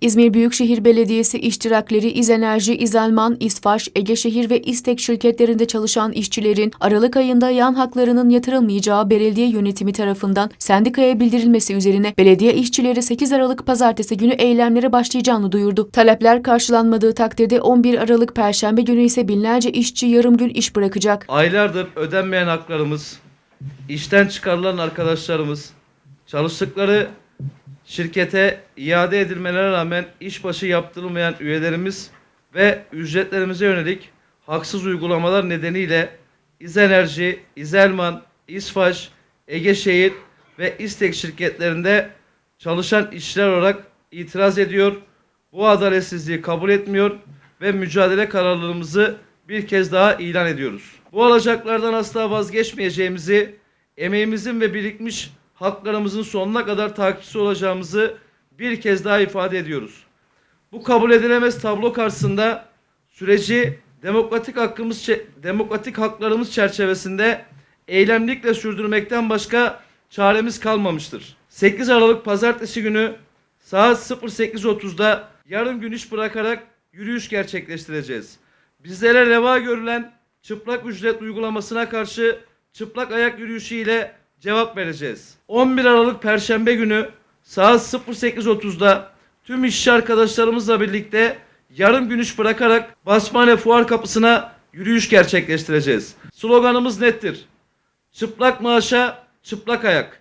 İzmir Büyükşehir Belediyesi iştirakleri İzenerji, İzelman, İsfaş, Egeşehir ve İstek şirketlerinde çalışan işçilerin Aralık ayında yan haklarının yatırılmayacağı belediye yönetimi tarafından sendikaya bildirilmesi üzerine belediye işçileri 8 Aralık pazartesi günü eylemlere başlayacağını duyurdu. Talepler karşılanmadığı takdirde 11 Aralık perşembe günü ise binlerce işçi yarım gün iş bırakacak. Aylardır ödenmeyen haklarımız, işten çıkarılan arkadaşlarımız, çalıştıkları şirkete iade edilmelerine rağmen işbaşı yaptırılmayan üyelerimiz ve ücretlerimize yönelik haksız uygulamalar nedeniyle İzenerji, İzelman, İsfaş, Egeşehir ve İstek şirketlerinde çalışan işçiler olarak itiraz ediyor. Bu adaletsizliği kabul etmiyor ve mücadele kararlılığımızı bir kez daha ilan ediyoruz. Bu alacaklardan asla vazgeçmeyeceğimizi, emeğimizin ve birikmiş haklarımızın sonuna kadar takipçisi olacağımızı bir kez daha ifade ediyoruz. Bu kabul edilemez tablo karşısında süreci demokratik hakkımız demokratik haklarımız çerçevesinde eylemlikle sürdürmekten başka çaremiz kalmamıştır. 8 Aralık pazartesi günü saat 08.30'da yarım gün iş bırakarak yürüyüş gerçekleştireceğiz. Bizlere reva görülen çıplak ücret uygulamasına karşı çıplak ayak yürüyüşü ile cevap vereceğiz. 11 Aralık Perşembe günü saat 08.30'da tüm işçi arkadaşlarımızla birlikte yarım gün iş bırakarak Basmane Fuar Kapısı'na yürüyüş gerçekleştireceğiz. Sloganımız nettir. Çıplak maaşa çıplak ayak.